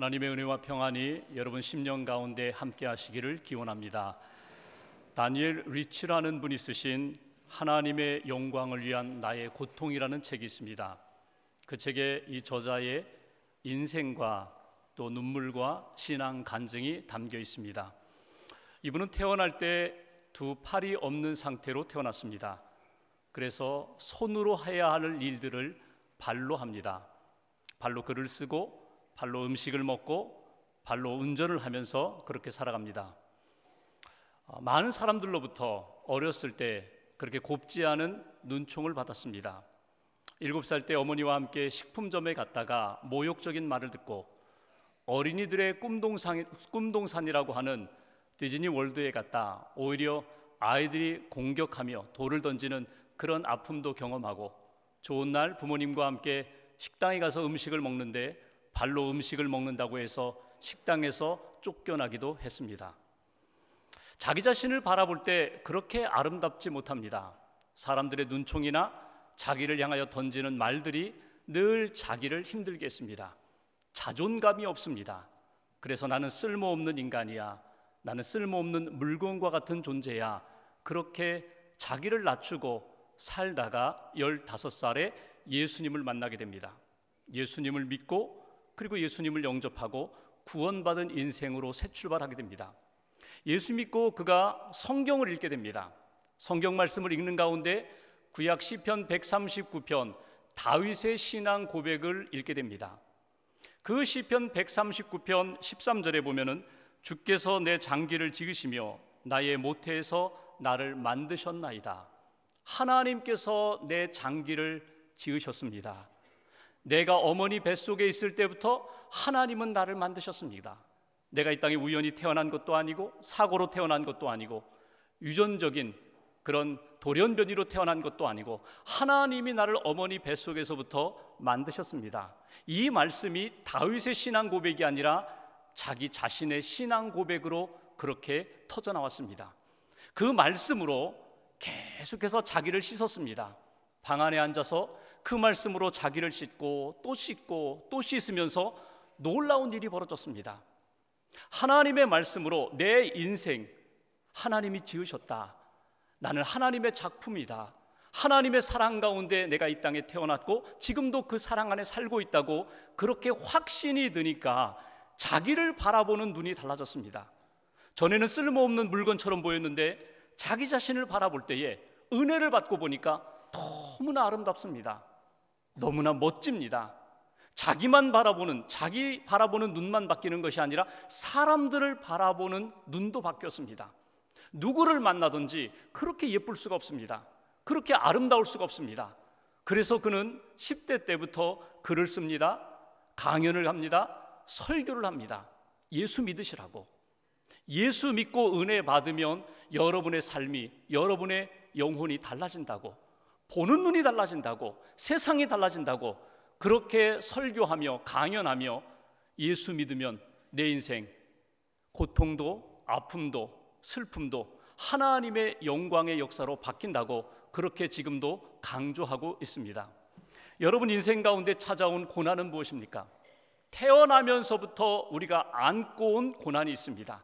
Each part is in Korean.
하나님의 은혜와 평안이 여러분 심령 가운데 함께 하시기를 기원합니다. 다니엘 리치라는 분이 쓰신 하나님의 영광을 위한 나의 고통이라는 책이 있습니다. 그 책에 이 저자의 인생과 또 눈물과 신앙 간증이 담겨 있습니다. 이분은 태어날 때 두 팔이 없는 상태로 태어났습니다. 그래서 손으로 해야 할 일들을 발로 합니다. 발로 글을 쓰고 발로 음식을 먹고 발로 운전을 하면서 그렇게 살아갑니다. 어, 많은 사람들로부터 어렸을 때 그렇게 곱지 않은 눈총을 받았습니다. 일곱 살 때 어머니와 함께 식품점에 갔다가 모욕적인 말을 듣고 어린이들의 꿈동산, 꿈동산이라고 하는 디즈니 월드에 갔다 오히려 아이들이 공격하며 돌을 던지는 그런 아픔도 경험하고 좋은 날 부모님과 함께 식당에 가서 음식을 먹는데 발로 음식을 먹는다고 해서 식당에서 쫓겨나기도 했습니다. 자기 자신을 바라볼 때 그렇게 아름답지 못합니다. 사람들의 눈총이나 자기를 향하여 던지는 말들이 늘 자기를 힘들게 했습니다. 자존감이 없습니다. 그래서 나는 쓸모없는 인간이야. 나는 쓸모없는 물건과 같은 존재야. 그렇게 자기를 낮추고 살다가 15살에 예수님을 만나게 됩니다. 예수님을 믿고 그리고 예수님을 영접하고 구원받은 인생으로 새 출발하게 됩니다. 예수 믿고 그가 성경을 읽게 됩니다. 성경 말씀을 읽는 가운데 구약 시편 139편 다윗의 신앙 고백을 읽게 됩니다. 그 시편 139편 13절에 보면은 주께서 내 장기를 지으시며 나의 모태에서 나를 만드셨나이다. 하나님께서 내 장기를 지으셨습니다. 내가 어머니 뱃속에 있을 때부터 하나님은 나를 만드셨습니다. 내가 이 땅에 우연히 태어난 것도 아니고 사고로 태어난 것도 아니고 유전적인 그런 돌연변이로 태어난 것도 아니고 하나님이 나를 어머니 뱃속에서부터 만드셨습니다. 이 말씀이 다윗의 신앙 고백이 아니라 자기 자신의 신앙 고백으로 그렇게 터져 나왔습니다. 그 말씀으로 계속해서 자기를 씻었습니다. 방 안에 앉아서 그 말씀으로 자기를 씻고 또 씻고 또 씻으면서 놀라운 일이 벌어졌습니다. 하나님의 말씀으로 내 인생 하나님이 지으셨다. 나는 하나님의 작품이다. 하나님의 사랑 가운데 내가 이 땅에 태어났고 지금도 그 사랑 안에 살고 있다고 그렇게 확신이 드니까 자기를 바라보는 눈이 달라졌습니다. 전에는 쓸모없는 물건처럼 보였는데 자기 자신을 바라볼 때에 은혜를 받고 보니까 너무나 아름답습니다. 너무나 멋집니다. 자기만 바라보는 자기 바라보는 눈만 바뀌는 것이 아니라 사람들을 바라보는 눈도 바뀌었습니다. 누구를 만나든지 그렇게 예쁠 수가 없습니다. 그렇게 아름다울 수가 없습니다. 그래서 그는 10대 때부터 글을 씁니다. 강연을 합니다. 설교를 합니다. 예수 믿으시라고. 예수 믿고 은혜 받으면 여러분의 삶이, 여러분의 영혼이 달라진다고. 보는 눈이 달라진다고 세상이 달라진다고 그렇게 설교하며 강연하며 예수 믿으면 내 인생 고통도 아픔도 슬픔도 하나님의 영광의 역사로 바뀐다고 그렇게 지금도 강조하고 있습니다. 여러분 인생 가운데 찾아온 고난은 무엇입니까? 태어나면서부터 우리가 안고 온 고난이 있습니다.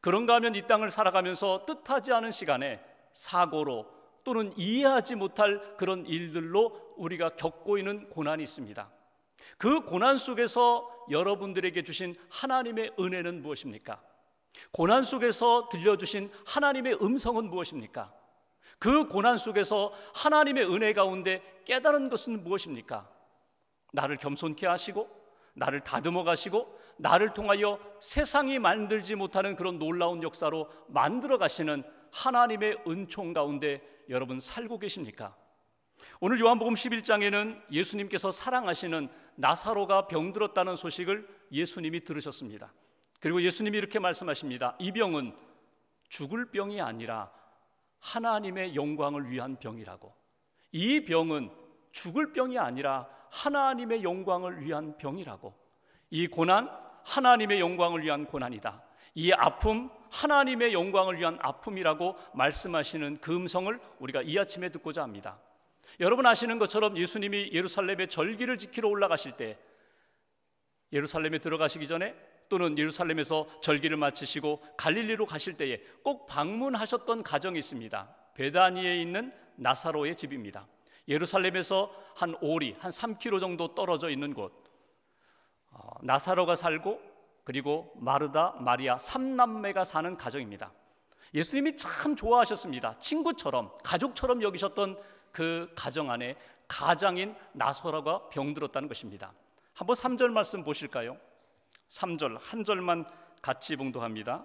그런가 하면 이 땅을 살아가면서 뜻하지 않은 시간에 사고로 또는 이해하지 못할 그런 일들로 우리가 겪고 있는 고난이 있습니다. 그 고난 속에서 여러분들에게 주신 하나님의 은혜는 무엇입니까? 고난 속에서 들려주신 하나님의 음성은 무엇입니까? 그 고난 속에서 하나님의 은혜 가운데 깨달은 것은 무엇입니까? 나를 겸손케 하시고, 나를 다듬어 가시고, 나를 통하여 세상이 만들지 못하는 그런 놀라운 역사로 만들어 가시는 하나님의 은총 가운데 여러분 살고 계십니까? 오늘 요한복음 11장에는 예수님께서 사랑하시는 나사로가 병들었다는 소식을 예수님이 들으셨습니다. 그리고 예수님이 이렇게 말씀하십니다. 이 병은 죽을 병이 아니라 하나님의 영광을 위한 병이라고. 이 병은 죽을 병이 아니라 하나님의 영광을 위한 병이라고. 이 고난 하나님의 영광을 위한 고난이다. 이 아픔 하나님의 영광을 위한 아픔이라고 말씀하시는 그 음성을 우리가 이 아침에 듣고자 합니다. 여러분 아시는 것처럼 예수님이 예루살렘의 절기를 지키러 올라가실 때 예루살렘에 들어가시기 전에 또는 예루살렘에서 절기를 마치시고 갈릴리로 가실 때에 꼭 방문하셨던 가정이 있습니다. 베다니에 있는 나사로의 집입니다. 예루살렘에서 한 오리, 한 3km 정도 떨어져 있는 곳. 어, 나사로가 살고 그리고 마르다, 마리아 삼남매가 사는 가정입니다. 예수님이 참 좋아하셨습니다. 친구처럼 가족처럼 여기셨던 그 가정 안에 가장인 나소라가 병들었다는 것입니다. 한번 3절 말씀 보실까요? 3절 한 절만 같이 봉독합니다.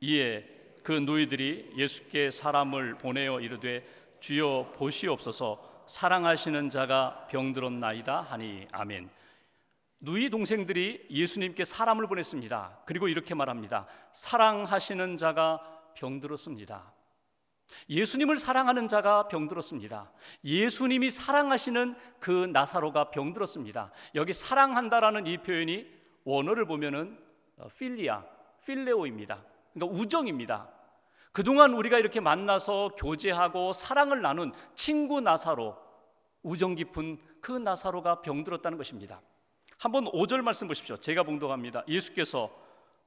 이에 그 누이들이 예수께 사람을 보내어 이르되 주여 보시옵소서 사랑하시는 자가 병들었나이다 하니 아멘. 누이 동생들이 예수님께 사람을 보냈습니다. 그리고 이렇게 말합니다. 사랑하시는 자가 병들었습니다. 예수님을 사랑하는 자가 병들었습니다. 예수님이 사랑하시는 그 나사로가 병들었습니다. 여기 사랑한다라는 이 표현이 원어를 보면은 어, 필리아, 필레오입니다. 그러니까 우정입니다. 그동안 우리가 이렇게 만나서 교제하고 사랑을 나눈 친구 나사로, 우정 깊은 그 나사로가 병들었다는 것입니다. 한번 5절 말씀 보십시오. 제가 봉독합니다. 예수께서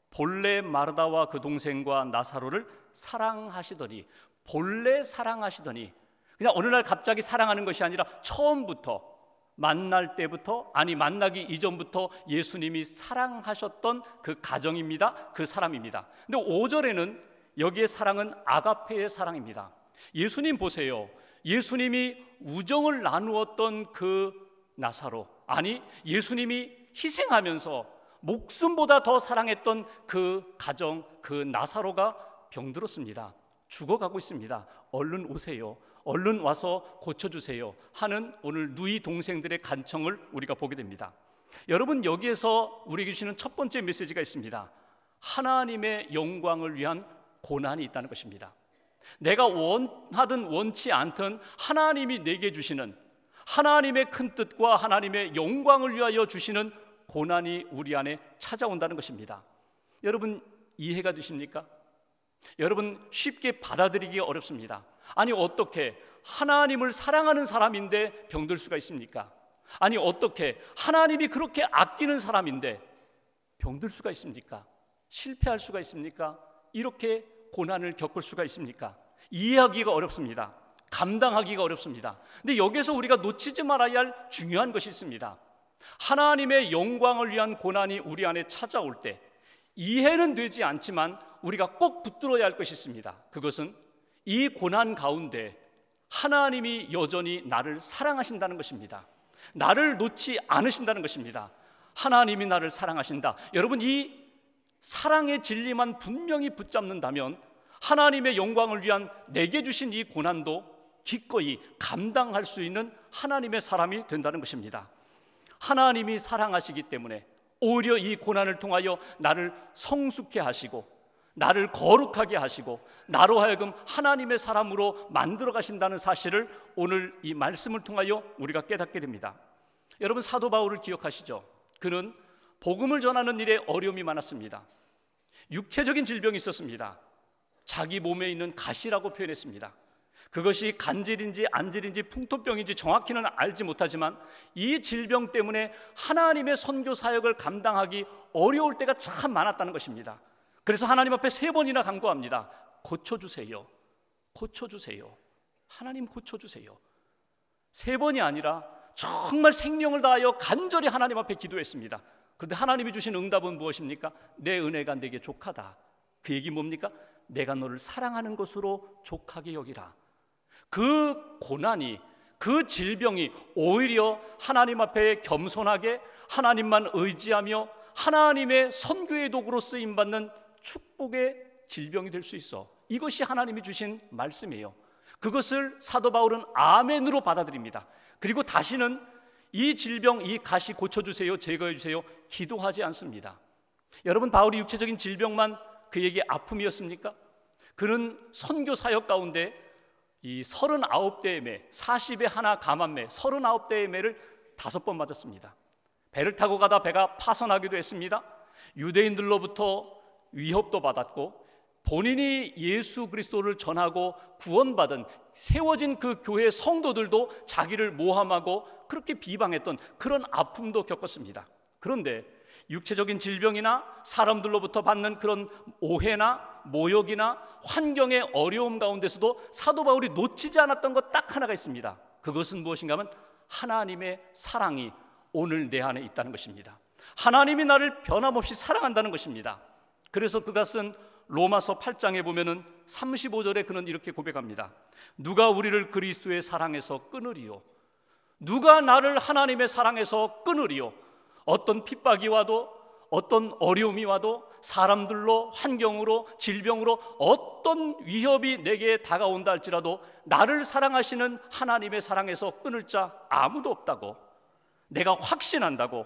본래 마르다와 그 동생과 나사로를 사랑하시더니 본래 사랑하시더니 그냥 어느 날 갑자기 사랑하는 것이 아니라 처음부터 만날 때부터 아니 만나기 이전부터 예수님이 사랑하셨던 그 가정입니다. 그 사람입니다. 근데 5절에는 여기에 사랑은 아가페의 사랑입니다. 예수님 보세요. 예수님이 우정을 나누었던 그 나사로 아니 예수님이 희생하면서 목숨보다 더 사랑했던 그 가정, 그 나사로가 병들었습니다. 죽어가고 있습니다. 얼른 오세요. 얼른 와서 고쳐주세요. 하는 오늘 누이 동생들의 간청을 우리가 보게 됩니다. 여러분, 여기에서 우리에게 주시는 첫 번째 메시지가 있습니다. 하나님의 영광을 위한 고난이 있다는 것입니다. 내가 원하든 원치 않든 하나님이 내게 주시는 하나님의 큰 뜻과 하나님의 영광을 위하여 주시는 고난이 우리 안에 찾아온다는 것입니다. 여러분 이해가 되십니까? 여러분 쉽게 받아들이기 어렵습니다. 아니 어떻게 하나님을 사랑하는 사람인데 병들 수가 있습니까? 아니 어떻게 하나님이 그렇게 아끼는 사람인데 병들 수가 있습니까? 실패할 수가 있습니까? 이렇게 고난을 겪을 수가 있습니까? 이해하기가 어렵습니다. 감당하기가 어렵습니다. 근데 여기서 우리가 놓치지 말아야 할 중요한 것이 있습니다. 하나님의 영광을 위한 고난이 우리 안에 찾아올 때 이해는 되지 않지만 우리가 꼭 붙들어야 할 것이 있습니다. 그것은 이 고난 가운데 하나님이 여전히 나를 사랑하신다는 것입니다. 나를 놓지 않으신다는 것입니다. 하나님이 나를 사랑하신다. 여러분 이 사랑의 진리만 분명히 붙잡는다면 하나님의 영광을 위한 내게 주신 이 고난도 기꺼이 감당할 수 있는 하나님의 사람이 된다는 것입니다. 하나님이 사랑하시기 때문에 오히려 이 고난을 통하여 나를 성숙해 하시고 나를 거룩하게 하시고 나로 하여금 하나님의 사람으로 만들어 가신다는 사실을 오늘 이 말씀을 통하여 우리가 깨닫게 됩니다. 여러분 사도 바울을 기억하시죠? 그는 복음을 전하는 일에 어려움이 많았습니다. 육체적인 질병이 있었습니다. 자기 몸에 있는 가시라고 표현했습니다. 그것이 간질인지 안질인지 풍토병인지 정확히는 알지 못하지만 이 질병 때문에 하나님의 선교 사역을 감당하기 어려울 때가 참 많았다는 것입니다. 그래서 하나님 앞에 세 번이나 간구합니다. 고쳐주세요. 고쳐주세요. 하나님 고쳐주세요. 세 번이 아니라 정말 생명을 다하여 간절히 하나님 앞에 기도했습니다. 그런데 하나님이 주신 응답은 무엇입니까? 내 은혜가 내게 족하다. 그 얘기 뭡니까? 내가 너를 사랑하는 것으로 족하게 여기라. 그 고난이 그 질병이 오히려 하나님 앞에 겸손하게 하나님만 의지하며 하나님의 선교의 도구로 쓰임 받는 축복의 질병이 될 수 있어. 이것이 하나님이 주신 말씀이에요. 그것을 사도 바울은 아멘으로 받아들입니다. 그리고 다시는 이 질병, 이 가시 고쳐주세요, 제거해주세요, 기도하지 않습니다. 여러분, 바울이 육체적인 질병만 그에게 아픔이었습니까? 그는 선교 사역 가운데 이 39대의 매, 40에 하나 감한매, 39대의 매를 다섯 번 맞았습니다. 배를 타고 가다 배가 파손하기도 했습니다. 유대인들로부터 위협도 받았고 본인이 예수 그리스도를 전하고 구원받은 세워진 그 교회 성도들도 자기를 모함하고 그렇게 비방했던 그런 아픔도 겪었습니다. 그런데 육체적인 질병이나 사람들로부터 받는 그런 오해나 모욕이나 환경의 어려움 가운데서도 사도 바울이 놓치지 않았던 것 딱 하나가 있습니다. 그것은 무엇인가 하면 하나님의 사랑이 오늘 내 안에 있다는 것입니다. 하나님이 나를 변함없이 사랑한다는 것입니다. 그래서 그가 쓴 로마서 8장에 보면은 35절에 그는 이렇게 고백합니다. 누가 우리를 그리스도의 사랑에서 끊으리요? 누가 나를 하나님의 사랑에서 끊으리요? 어떤 핍박이 와도 어떤 어려움이 와도 사람들로 환경으로 질병으로 어떤 위협이 내게 다가온다 할지라도 나를 사랑하시는 하나님의 사랑에서 끊을 자 아무도 없다고 내가 확신한다고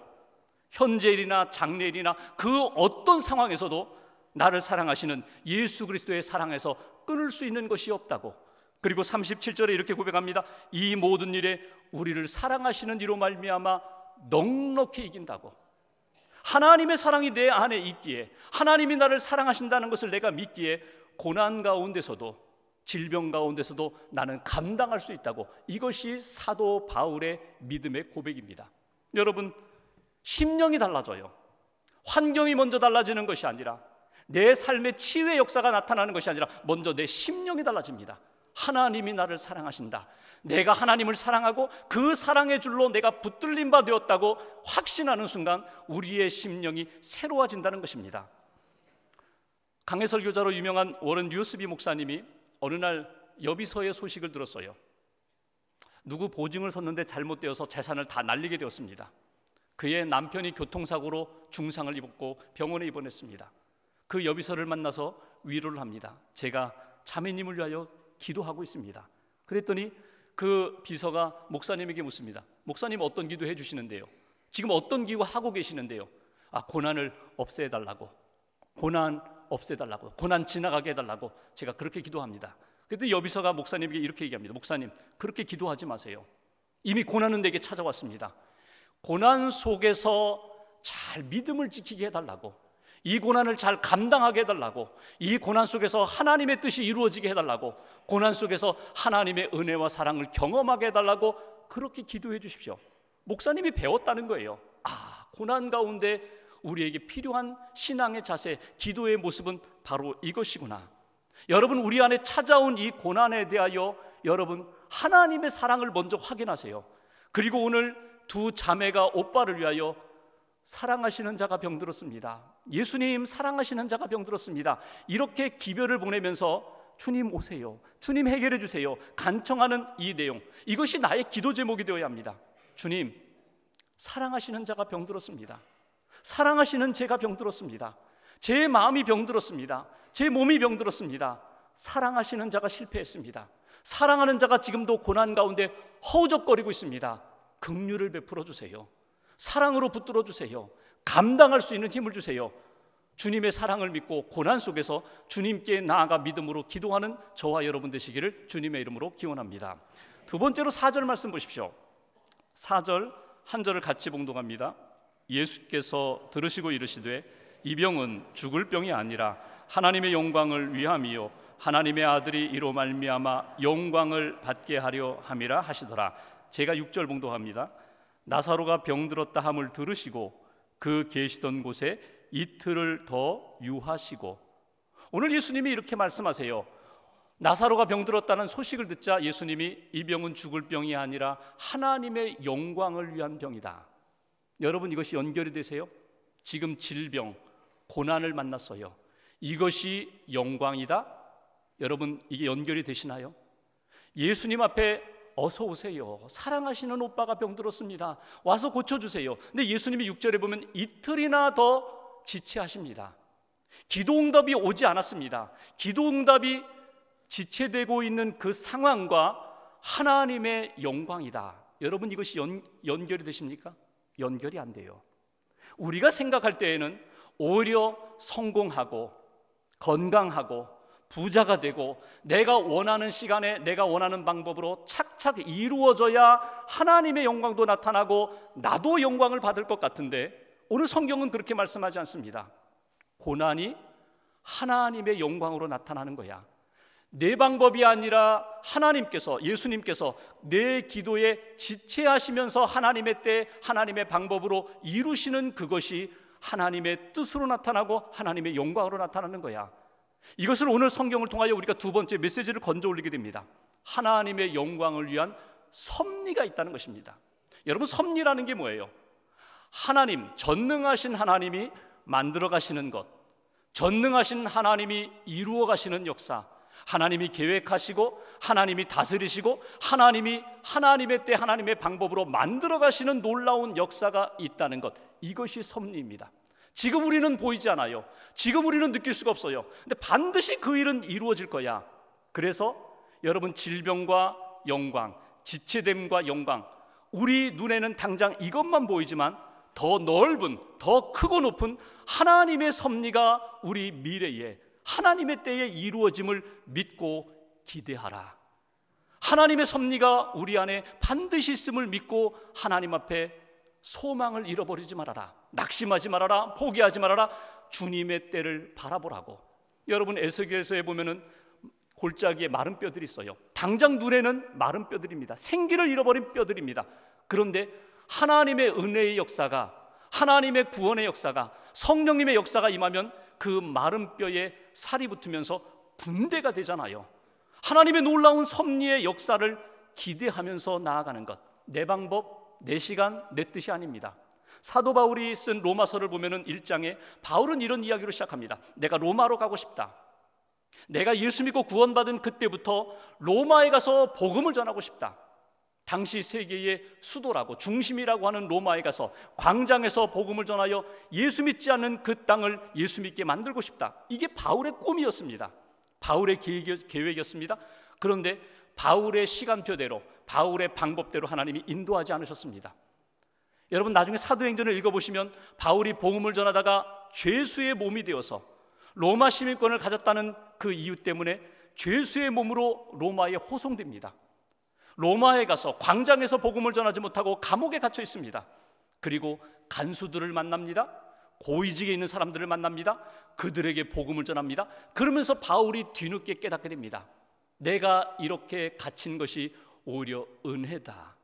현재일이나 장래일이나 그 어떤 상황에서도 나를 사랑하시는 예수 그리스도의 사랑에서 끊을 수 있는 것이 없다고 그리고 37절에 이렇게 고백합니다. 이 모든 일에 우리를 사랑하시는 이로 말미암아 넉넉히 이긴다고. 하나님의 사랑이 내 안에 있기에 하나님이 나를 사랑하신다는 것을 내가 믿기에 고난 가운데서도 질병 가운데서도 나는 감당할 수 있다고 이것이 사도 바울의 믿음의 고백입니다. 여러분 심령이 달라져요. 환경이 먼저 달라지는 것이 아니라 내 삶의 치유의 역사가 나타나는 것이 아니라 먼저 내 심령이 달라집니다. 하나님이 나를 사랑하신다. 내가 하나님을 사랑하고 그 사랑의 줄로 내가 붙들림 바 되었다고 확신하는 순간 우리의 심령이 새로워진다는 것입니다. 강해 설 교자로 유명한 워런 뉴스비 목사님이 어느 날 여비서의 소식을 들었어요. 누구 보증을 섰는데 잘못되어서 재산을 다 날리게 되었습니다. 그의 남편이 교통사고로 중상을 입었고 병원에 입원했습니다. 그 여비서를 만나서 위로를 합니다. 제가 자매님을 위하여 기도하고 있습니다. 그랬더니 그 비서가 목사님에게 묻습니다. 목사님 어떤 기도 해 주시는데요? 지금 어떤 기도 하고 계시는데요? 아 고난을 없애달라고 고난 없애달라고 고난 지나가게 해달라고 제가 그렇게 기도합니다. 그때 여비서가 목사님에게 이렇게 얘기합니다. 목사님 그렇게 기도하지 마세요. 이미 고난은 내게 찾아왔습니다. 고난 속에서 잘 믿음을 지키게 해달라고 이 고난을 잘 감당하게 해달라고 이 고난 속에서 하나님의 뜻이 이루어지게 해달라고 고난 속에서 하나님의 은혜와 사랑을 경험하게 해달라고 그렇게 기도해 주십시오. 목사님이 배웠다는 거예요. 아, 고난 가운데 우리에게 필요한 신앙의 자세, 기도의 모습은 바로 이것이구나. 여러분, 우리 안에 찾아온 이 고난에 대하여 여러분, 하나님의 사랑을 먼저 확인하세요. 그리고 오늘 두 자매가 오빠를 위하여 사랑하시는 자가 병들었습니다. 예수님 사랑하시는 자가 병들었습니다. 이렇게 기별을 보내면서 주님 오세요. 주님 해결해 주세요. 간청하는 이 내용. 이것이 나의 기도 제목이 되어야 합니다. 주님, 사랑하시는 자가 병들었습니다. 사랑하시는 제가 병들었습니다. 제 마음이 병들었습니다. 제 몸이 병들었습니다. 사랑하시는 자가 실패했습니다. 사랑하는 자가 지금도 고난 가운데 허우적거리고 있습니다. 긍휼을 베풀어 주세요. 사랑으로 붙들어 주세요. 감당할 수 있는 힘을 주세요. 주님의 사랑을 믿고 고난 속에서 주님께 나아가 믿음으로 기도하는 저와 여러분 되시기를 주님의 이름으로 기원합니다. 두 번째로 4절 말씀 보십시오. 4절 한 절을 같이 봉독합니다. 예수께서 들으시고 이르시되 이 병은 죽을 병이 아니라 하나님의 영광을 위함이요 하나님의 아들이 이로 말미암아 영광을 받게 하려 함이라 하시더라. 제가 6절 봉독합니다. 나사로가 병들었다 함을 들으시고 그 계시던 곳에 이틀을 더 유하시고 오늘 예수님이 이렇게 말씀하세요. 나사로가 병들었다는 소식을 듣자 예수님이 이 병은 죽을 병이 아니라 하나님의 영광을 위한 병이다. 여러분 이것이 연결이 되세요? 지금 질병, 고난을 만났어요. 이것이 영광이다? 여러분 이게 연결이 되시나요? 예수님 앞에 어서 오세요. 사랑하시는 오빠가 병들었습니다. 와서 고쳐주세요. 근데 예수님이 6절에 보면 이틀이나 더 지체하십니다. 기도응답이 오지 않았습니다. 기도응답이 지체되고 있는 그 상황과 하나님의 영광이다. 여러분 이것이 연, 연결이 되십니까? 연결이 안 돼요. 우리가 생각할 때에는 오히려 성공하고 건강하고 부자가 되고 내가 원하는 시간에 내가 원하는 방법으로 착착 이루어져야 하나님의 영광도 나타나고 나도 영광을 받을 것 같은데 오늘 성경은 그렇게 말씀하지 않습니다. 고난이 하나님의 영광으로 나타나는 거야. 내 방법이 아니라 하나님께서 예수님께서 내 기도에 지체하시면서 하나님의 때 하나님의 방법으로 이루시는 그것이 하나님의 뜻으로 나타나고 하나님의 영광으로 나타나는 거야. 이것을 오늘 성경을 통하여 우리가 두 번째 메시지를 건져 올리게 됩니다. 하나님의 영광을 위한 섭리가 있다는 것입니다. 여러분 섭리라는 게 뭐예요? 하나님 전능하신 하나님이 만들어 가시는 것, 전능하신 하나님이 이루어 가시는 역사, 하나님이 계획하시고 하나님이 다스리시고 하나님이 하나님의 때 하나님의 방법으로 만들어 가시는 놀라운 역사가 있다는 것. 이것이 섭리입니다. 지금 우리는 보이지 않아요. 지금 우리는 느낄 수가 없어요. 근데 반드시 그 일은 이루어질 거야. 그래서 여러분 질병과 영광, 지체됨과 영광, 우리 눈에는 당장 이것만 보이지만 더 넓은, 더 크고 높은 하나님의 섭리가 우리 미래에 하나님의 때에 이루어짐을 믿고 기대하라. 하나님의 섭리가 우리 안에 반드시 있음을 믿고 하나님 앞에 소망을 잃어버리지 말아라. 낙심하지 말아라. 포기하지 말아라. 주님의 때를 바라보라고. 여러분 에스겔서에 보면은 골짜기에 마른 뼈들이 있어요. 당장 눈에는 마른 뼈들입니다. 생기를 잃어버린 뼈들입니다. 그런데 하나님의 은혜의 역사가 하나님의 구원의 역사가 성령님의 역사가 임하면 그 마른 뼈에 살이 붙으면서 군대가 되잖아요. 하나님의 놀라운 섭리의 역사를 기대하면서 나아가는 것. 내 방법, 내 시간, 내 뜻이 아닙니다. 사도 바울이 쓴 로마서를 보면은 1장에 바울은 이런 이야기로 시작합니다. 내가 로마로 가고 싶다. 내가 예수 믿고 구원받은 그때부터 로마에 가서 복음을 전하고 싶다. 당시 세계의 수도라고 중심이라고 하는 로마에 가서 광장에서 복음을 전하여 예수 믿지 않는 그 땅을 예수 믿게 만들고 싶다. 이게 바울의 꿈이었습니다. 바울의 계획이었습니다. 그런데 바울의 시간표대로 바울의 방법대로 하나님이 인도하지 않으셨습니다. 여러분 나중에 사도행전을 읽어보시면 바울이 복음을 전하다가 죄수의 몸이 되어서 로마 시민권을 가졌다는 그 이유 때문에 죄수의 몸으로 로마에 호송됩니다. 로마에 가서 광장에서 복음을 전하지 못하고 감옥에 갇혀 있습니다. 그리고 간수들을 만납니다. 고위직에 있는 사람들을 만납니다. 그들에게 복음을 전합니다. 그러면서 바울이 뒤늦게 깨닫게 됩니다. 내가 이렇게 갇힌 것이 오히려 은혜다.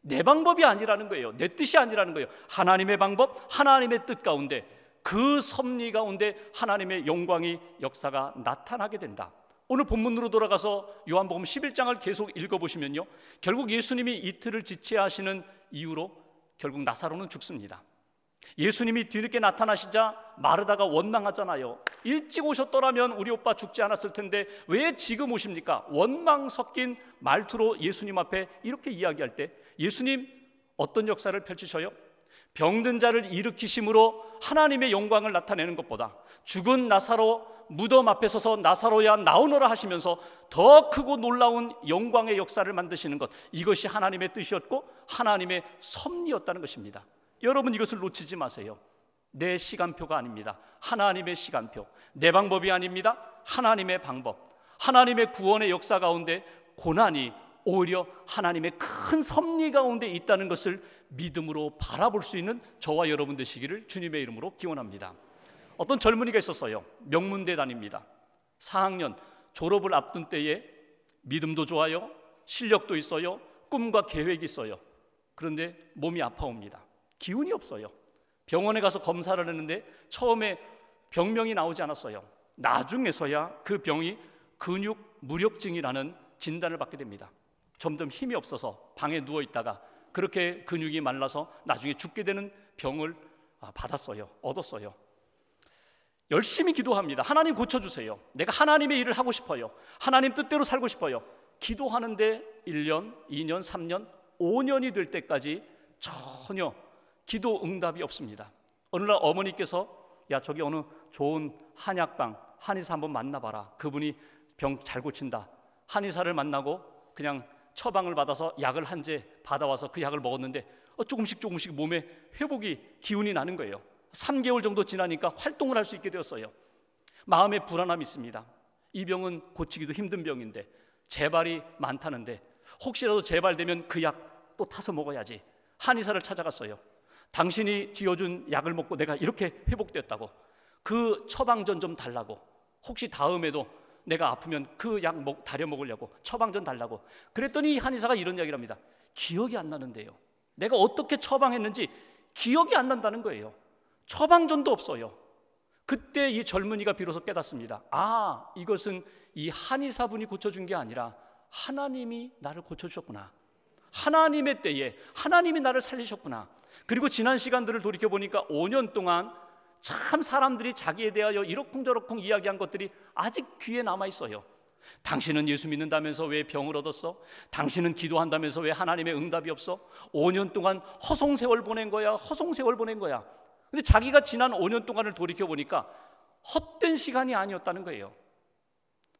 내 방법이 아니라는 거예요. 내 뜻이 아니라는 거예요. 하나님의 방법, 하나님의 뜻 가운데 그 섭리 가운데 하나님의 영광이 역사가 나타나게 된다. 오늘 본문으로 돌아가서 요한복음 11장을 계속 읽어보시면요. 결국 예수님이 이틀을 지체하시는 이유로 결국 나사로는 죽습니다. 예수님이 뒤늦게 나타나시자 마르다가 원망하잖아요. 일찍 오셨더라면 우리 오빠 죽지 않았을 텐데 왜 지금 오십니까? 원망 섞인 말투로 예수님 앞에 이렇게 이야기할 때 예수님 어떤 역사를 펼치셔요? 병든 자를 일으키심으로 하나님의 영광을 나타내는 것보다 죽은 나사로 무덤 앞에 서서 나사로야 나오너라 하시면서 더 크고 놀라운 영광의 역사를 만드시는 것 이것이 하나님의 뜻이었고 하나님의 섭리였다는 것입니다. 여러분 이것을 놓치지 마세요. 내 시간표가 아닙니다. 하나님의 시간표. 내 방법이 아닙니다. 하나님의 방법. 하나님의 구원의 역사 가운데 고난이 오히려 하나님의 큰 섭리 가운데 있다는 것을 믿음으로 바라볼 수 있는 저와 여러분 되시기를 주님의 이름으로 기원합니다. 어떤 젊은이가 있었어요. 명문대 다닙니다. 4학년 졸업을 앞둔 때에 믿음도 좋아요. 실력도 있어요. 꿈과 계획이 있어요. 그런데 몸이 아파옵니다. 기운이 없어요. 병원에 가서 검사를 했는데 처음에 병명이 나오지 않았어요. 나중에서야 그 병이 근육 무력증이라는 진단을 받게 됩니다. 점점 힘이 없어서 방에 누워 있다가 그렇게 근육이 말라서 나중에 죽게 되는 병을 아, 받았어요. 얻었어요. 열심히 기도합니다. 하나님 고쳐주세요. 내가 하나님의 일을 하고 싶어요. 하나님 뜻대로 살고 싶어요. 기도하는데 1년, 2년, 3년, 5년이 될 때까지 전혀 기도 응답이 없습니다. 어느 날 어머니께서 야 저기 어느 좋은 한약방 한의사 한번 만나봐라. 그분이 병 잘 고친다. 한의사를 만나고 그냥 처방을 받아서 약을 한 제 받아와서 그 약을 먹었는데 어, 조금씩 조금씩 몸에 회복이 기운이 나는 거예요. 3개월 정도 지나니까 활동을 할 수 있게 되었어요. 마음에 불안함이 있습니다. 이 병은 고치기도 힘든 병인데 재발이 많다는데 혹시라도 재발되면 그 약 또 타서 먹어야지. 한의사를 찾아갔어요. 당신이 지어준 약을 먹고 내가 이렇게 회복됐다고 그 처방전 좀 달라고 혹시 다음에도 내가 아프면 그 약 먹, 다려 먹으려고 처방전 달라고 그랬더니 한의사가 이런 이야기를 합니다. 기억이 안 나는데요. 내가 어떻게 처방했는지 기억이 안 난다는 거예요. 처방전도 없어요. 그때 이 젊은이가 비로소 깨닫습니다. 아, 이것은 이 한의사분이 고쳐준 게 아니라 하나님이 나를 고쳐주셨구나. 하나님의 때에 하나님이 나를 살리셨구나. 그리고 지난 시간들을 돌이켜 보니까 5년 동안 참 사람들이 자기에 대하여 이러쿵저러쿵 이야기한 것들이 아직 귀에 남아 있어요. 당신은 예수 믿는다면서 왜 병을 얻었어? 당신은 기도한다면서 왜 하나님의 응답이 없어? 5년 동안 허송 세월 보낸 거야. 허송 세월 보낸 거야. 근데 자기가 지난 5년 동안을 돌이켜 보니까 헛된 시간이 아니었다는 거예요.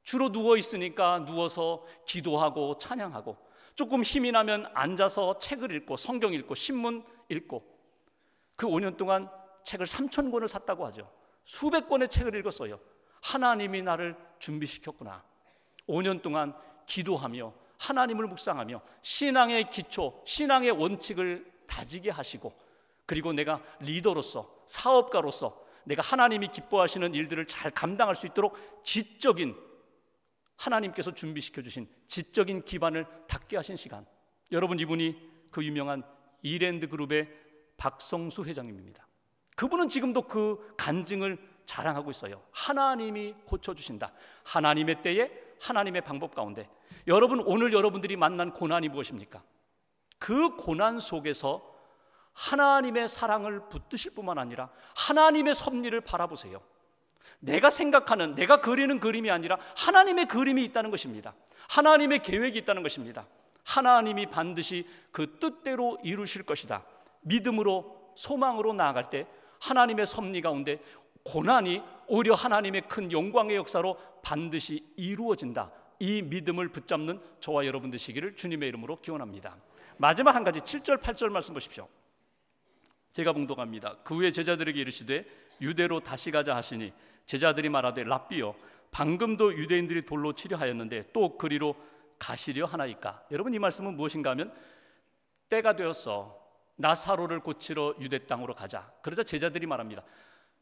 주로 누워 있으니까 누워서 기도하고 찬양하고 조금 힘이 나면 앉아서 책을 읽고 성경 읽고 신문 읽고 그 5년 동안 책을 3천 권을 샀다고 하죠. 수백 권의 책을 읽었어요. 하나님이 나를 준비시켰구나. 5년 동안 기도하며 하나님을 묵상하며 신앙의 기초, 신앙의 원칙을 다지게 하시고 그리고 내가 리더로서 사업가로서 내가 하나님이 기뻐하시는 일들을 잘 감당할 수 있도록 지적인 하나님께서 준비시켜 주신 지적인 기반을 닦게 하신 시간. 여러분 이분이 그 유명한 이랜드 그룹의 박성수 회장님입니다. 그분은 지금도 그 간증을 자랑하고 있어요. 하나님이 고쳐 주신다. 하나님의 때에 하나님의 방법 가운데 여러분 오늘 여러분들이 만난 고난이 무엇입니까? 그 고난 속에서 하나님의 사랑을 붙드실 뿐만 아니라 하나님의 섭리를 바라보세요. 내가 생각하는 내가 그리는 그림이 아니라 하나님의 그림이 있다는 것입니다. 하나님의 계획이 있다는 것입니다. 하나님이 반드시 그 뜻대로 이루실 것이다. 믿음으로 소망으로 나아갈 때 하나님의 섭리 가운데 고난이 오히려 하나님의 큰 영광의 역사로 반드시 이루어진다. 이 믿음을 붙잡는 저와 여러분 되시기를 주님의 이름으로 기원합니다. 마지막 한 가지 7절 8절 말씀 보십시오. 제가 봉독합니다. 그 후에 제자들에게 이르시되 유대로 다시 가자 하시니 제자들이 말하되 랍비여 방금도 유대인들이 돌로 치려 하였는데 또 그리로 가시려 하나이까? 여러분 이 말씀은 무엇인가 하면 때가 되었어. 나사로를 고치러 유대 땅으로 가자. 그러자 제자들이 말합니다.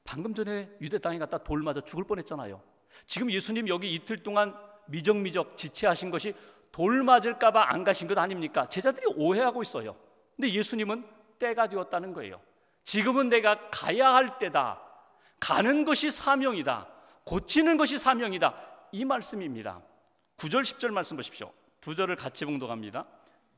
방금 전에 유대 땅에 갔다 돌 맞아 죽을 뻔했잖아요. 지금 예수님 여기 이틀 동안 미적미적 지체하신 것이 돌 맞을까 봐 안 가신 것 아닙니까? 제자들이 오해하고 있어요. 근데 예수님은 때가 되었다는 거예요. 지금은 내가 가야 할 때다. 가는 것이 사명이다. 고치는 것이 사명이다. 이 말씀입니다. 9절 10절 말씀 보십시오. 두 절을 같이 봉독합니다.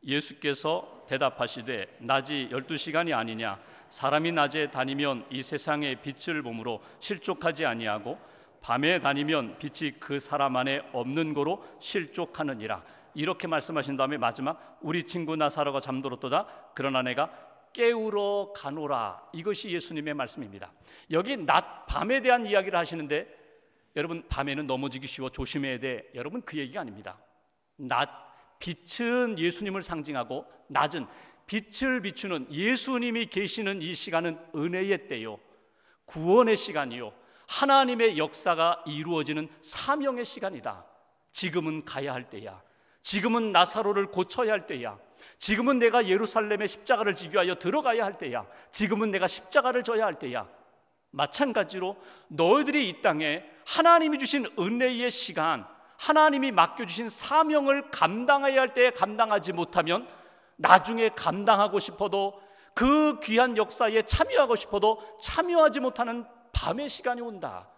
예수께서 대답하시되 낮이 12시간이 아니냐? 사람이 낮에 다니면 이 세상의 빛을 보므로 실족하지 아니하고 밤에 다니면 빛이 그 사람 안에 없는 거로 실족하느니라. 이렇게 말씀하신 다음에 마지막 우리 친구 나사로가 잠들었도다. 그러나 내가 깨우러 가노라. 이것이 예수님의 말씀입니다. 여기 낮 밤에 대한 이야기를 하시는데 여러분 밤에는 넘어지기 쉬워 조심해야 돼 여러분 그 얘기가 아닙니다 낮 빛은 예수님을 상징하고 낮은 빛을 비추는 예수님이 계시는 이 시간은 은혜의 때요. 구원의 시간이요. 하나님의 역사가 이루어지는 사명의 시간이다. 지금은 가야 할 때야. 지금은 나사로를 고쳐야 할 때야. 지금은 내가 예루살렘의 십자가를 지기 위하여 들어가야 할 때야. 지금은 내가 십자가를 져야 할 때야. 마찬가지로 너희들이 이 땅에 하나님이 주신 은혜의 시간, 하나님이 맡겨주신 사명을 감당해야 할 때에 감당하지 못하면 나중에 감당하고 싶어도 그 귀한 역사에 참여하고 싶어도 참여하지 못하는 밤의 시간이 온다.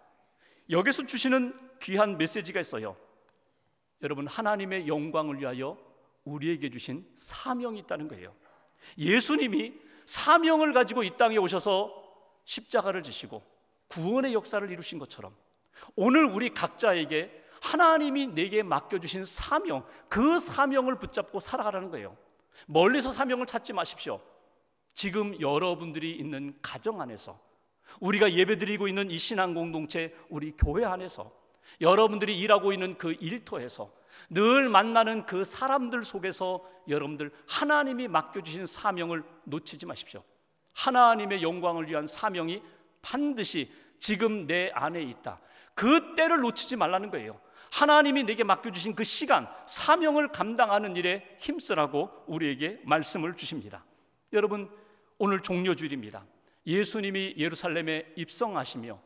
여기서 주시는 귀한 메시지가 있어요. 여러분, 하나님의 영광을 위하여 우리에게 주신 사명이 있다는 거예요. 예수님이 사명을 가지고 이 땅에 오셔서 십자가를 지시고 구원의 역사를 이루신 것처럼 오늘 우리 각자에게 하나님이 내게 맡겨주신 사명, 그 사명을 붙잡고 살아가라는 거예요. 멀리서 사명을 찾지 마십시오. 지금 여러분들이 있는 가정 안에서 우리가 예배드리고 있는 이 신앙 공동체 우리 교회 안에서 여러분들이 일하고 있는 그 일터에서 늘 만나는 그 사람들 속에서 여러분들 하나님이 맡겨주신 사명을 놓치지 마십시오. 하나님의 영광을 위한 사명이 반드시 지금 내 안에 있다. 그 때를 놓치지 말라는 거예요. 하나님이 내게 맡겨주신 그 시간, 사명을 감당하는 일에 힘쓰라고 우리에게 말씀을 주십니다. 여러분, 오늘 종료주일입니다. 예수님이 예루살렘에 입성하시며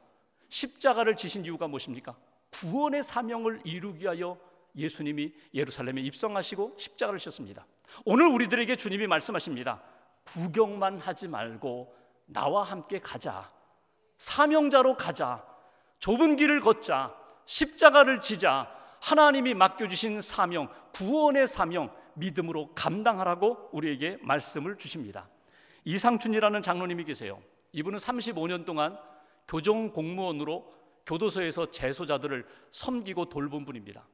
십자가를 지신 이유가 무엇입니까? 구원의 사명을 이루기 위하여 예수님이 예루살렘에 입성하시고 십자가를 지셨습니다. 오늘 우리들에게 주님이 말씀하십니다. 구경만 하지 말고 나와 함께 가자. 사명자로 가자. 좁은 길을 걷자. 십자가를 지자. 하나님이 맡겨주신 사명, 구원의 사명, 믿음으로 감당하라고 우리에게 말씀을 주십니다. 이상춘이라는 장로님이 계세요. 이분은 35년 동안 교정 공무원으로 교도소에서 재소자들을 섬기고 돌본 분입니다.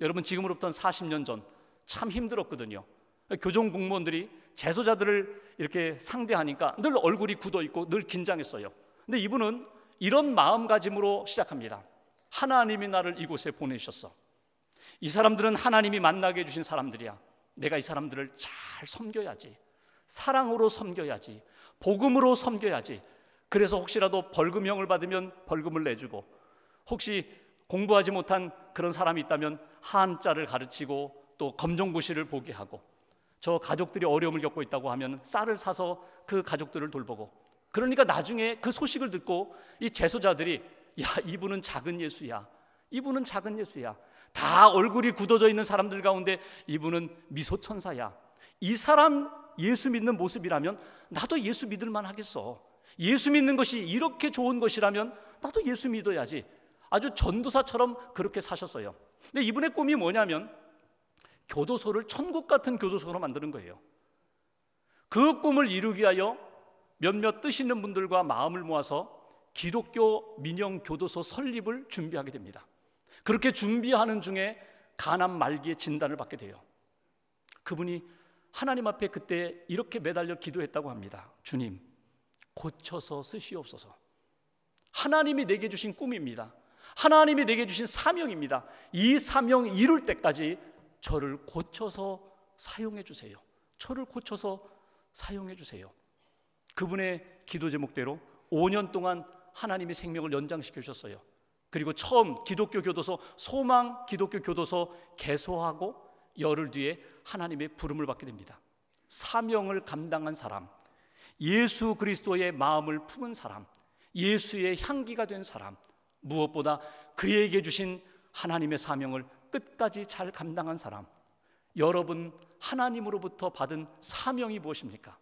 여러분 지금으로부터 40년 전 참 힘들었거든요. 교정 공무원들이 재소자들을 이렇게 상대하니까 늘 얼굴이 굳어 있고 늘 긴장했어요. 근데 이분은 이런 마음가짐으로 시작합니다. 하나님이 나를 이곳에 보내셨어. 이 사람들은 하나님이 만나게 해주신 사람들이야. 내가 이 사람들을 잘 섬겨야지. 사랑으로 섬겨야지. 복음으로 섬겨야지. 그래서 혹시라도 벌금형을 받으면 벌금을 내주고 혹시 공부하지 못한 그런 사람이 있다면 한자를 가르치고 또 검정고시를 보게 하고 저 가족들이 어려움을 겪고 있다고 하면 쌀을 사서 그 가족들을 돌보고 그러니까 나중에 그 소식을 듣고 이 재소자들이 야 이분은 작은 예수야. 이분은 작은 예수야. 다 얼굴이 굳어져 있는 사람들 가운데 이분은 미소 천사야. 이 사람 예수 믿는 모습이라면 나도 예수 믿을 만 하겠어. 예수 믿는 것이 이렇게 좋은 것이라면 나도 예수 믿어야지. 아주 전도사처럼 그렇게 사셨어요. 근데 이분의 꿈이 뭐냐면 교도소를 천국 같은 교도소로 만드는 거예요. 그 꿈을 이루기 위하여 몇몇 뜻 있는 분들과 마음을 모아서 기독교 민영 교도소 설립을 준비하게 됩니다. 그렇게 준비하는 중에 가난 말기의 진단을 받게 돼요. 그분이 하나님 앞에 그때 이렇게 매달려 기도했다고 합니다. 주님, 고쳐서 쓰시옵소서. 하나님이 내게 주신 꿈입니다. 하나님이 내게 주신 사명입니다. 이 사명 이룰 때까지 저를 고쳐서 사용해 주세요. 저를 고쳐서 사용해 주세요. 그분의 기도 제목대로 5년 동안 하나님이 생명을 연장시켜 주셨어요. 그리고 처음 기독교 교도소 소망 기독교 교도소 개소하고 열흘 뒤에 하나님의 부름을 받게 됩니다. 사명을 감당한 사람, 예수 그리스도의 마음을 품은 사람, 예수의 향기가 된 사람, 무엇보다 그에게 주신 하나님의 사명을 끝까지 잘 감당한 사람, 여러분 하나님으로부터 받은 사명이 무엇입니까?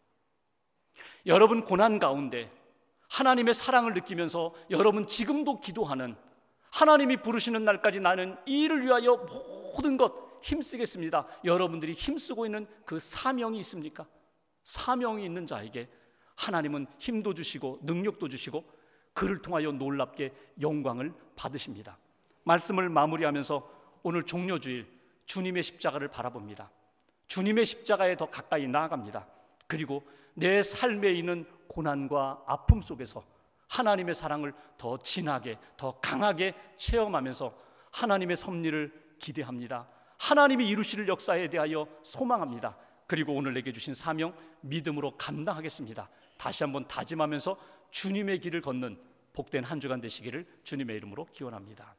여러분 고난 가운데 하나님의 사랑을 느끼면서 여러분 지금도 기도하는 하나님이 부르시는 날까지 나는 이 일을 위하여 모든 것 힘쓰겠습니다. 여러분들이 힘쓰고 있는 그 사명이 있습니까? 사명이 있는 자에게 하나님은 힘도 주시고 능력도 주시고 그를 통하여 놀랍게 영광을 받으십니다. 말씀을 마무리하면서 오늘 종료주일 주님의 십자가를 바라봅니다. 주님의 십자가에 더 가까이 나아갑니다. 그리고 내 삶에 있는 고난과 아픔 속에서 하나님의 사랑을 더 진하게, 더 강하게 체험하면서 하나님의 섭리를 기대합니다. 하나님이 이루실 역사에 대하여 소망합니다. 그리고 오늘 내게 주신 사명 믿음으로 감당하겠습니다. 다시 한번 다짐하면서 주님의 길을 걷는 복된 한 주간 되시기를 주님의 이름으로 기원합니다.